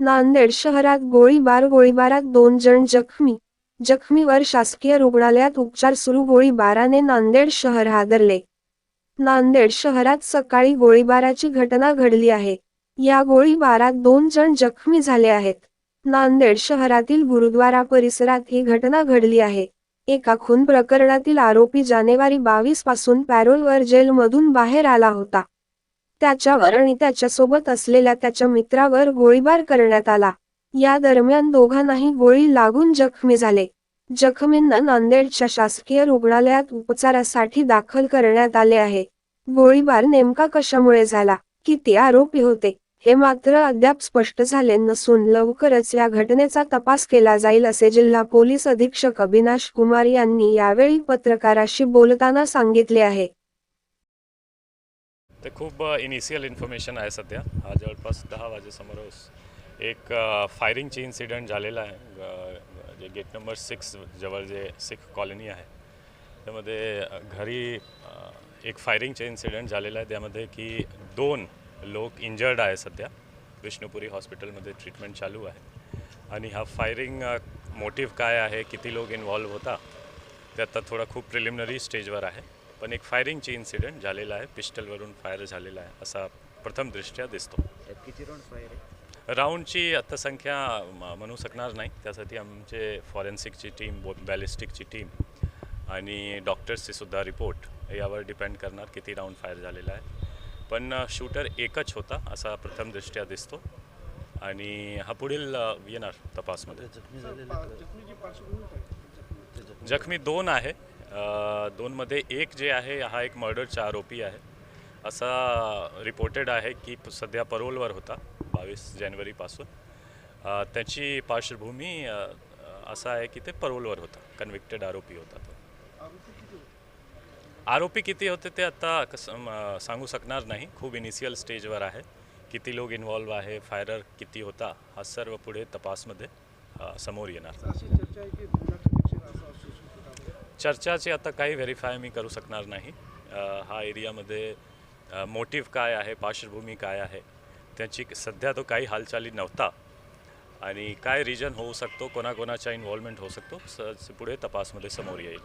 नांदेड शहरात गोळीबार गोळीबारात दोन जण जखमी. जखमीवर शासकीय रुग्णालयात उपचार सुरू गोळीबाराने नांदेड शहर हादरले. नांदेड शहरात सकाळी गोळीबाराची घटना घडली आहे. या गोळीबारात दोन जण जखमी झाले आहेत. नांदेड शहरातील गुरुद्वारा परिसरात ही घटना घडली आहे. एका खून प्रकरणातील आरोपी जानेवारी बावीसपासून पॅरोलवर जेलमधून बाहेर आला होता. त्याच्यावर आणि त्याच्यासोबत असलेल्या त्याच्या मित्रावर गोळीबार करण्यात आला. या दरम्यान दोघांनाही गोळी लागून जखमी झाले. जखमींना नांदेडच्या शासकीय रुग्णालयात उपचारासाठी दाखल करण्यात आले आहे. गोळीबार नेमका कशामुळे झाला? किती आरोपी होते? हे मात्र अद्याप स्पष्ट झाले नसून लवकरच या घटनेचा तपास केला जाईल असे जिल्हा पोलीस अधीक्षक अविनाश कुमार यांनी यावेळी पत्रकाराशी बोलताना सांगितले आहे. ते खूप इनिशियल इन्फॉर्मेशन आहे सध्या. हा जवळपास दहा वाजेसमोर एक फायरिंगची इन्सिडेंट झालेला आहे. ग- जे गेट नंबर सिक्स जवळ जे सिख कॉलनी आहे. त्यामध्ये घरी एक फायरिंगचे इन्सिडेंट झालेला आहे. त्यामध्ये की दोन लोक इंजर्ड आहे सध्या. विष्णुपुरी हॉस्पिटलमध्ये ट्रीटमेंट चालू आहे. आणि हा फायरिंग मोटिव्ह काय आहे किती लोक इन्व्हॉल्व होता ते आता थोडा खूप प्रिलिमिनरी स्टेजवर आहे. पण एक फायरिंगची इन्सिडेंट झालेला आहे. पिस्टलवरून फायर झालेला आहे असा प्रथम दृष्ट्या दिसतो किती राऊंड फायर आहे? राऊंडची आता संख्या म- म्हणू शकणार नाही. त्यासाठी आमचे फॉरेन्सिकची टीम बॅलिस्टिकची टीम आणि डॉक्टर्सचे सुद्धा रिपोर्ट यावर डिपेंड करणार किती राऊंड फायर झालेला आहे. पण शूटर एकच होता असा प्रथम दृष्ट्या दिसतो. आणि हा पुढील येणार तपासमध्ये. जखमी दोन आहे. दोनमध्ये एक जे आहे हा एक मर्डरचा आरोपी आहे. असा रिपोर्टेड आहे की सध्या परोलवर होता बावीस जानेवारीपासून त्याची पार्श्वभूमी असा आहे की ते परोलवर होता कन्व्हिक्टेड आरोपी होता तो. आरोपी किती होते ते आता कसं सांगू शकणार नाही. खूप इनिशियल स्टेजवर आहे. किती लोक इन्व्हॉल्व आहे फायरर किती होता हा सर्व पुढे तपासमध्ये समोर येणार. चर्चाचे आता काही व्हेरीफाय मी करू शकणार नाही. हा एरियामध्ये मोटिव्ह काय आहे पार्श्वभूमी काय आहे त्याची सध्या तो काही हालचाली नव्हता. आणि काय रिजन होऊ शकतो कोणाकोणाचा इन्व्हॉल्वमेंट होऊ शकतो स पुढे तपासमध्ये समोर येईल.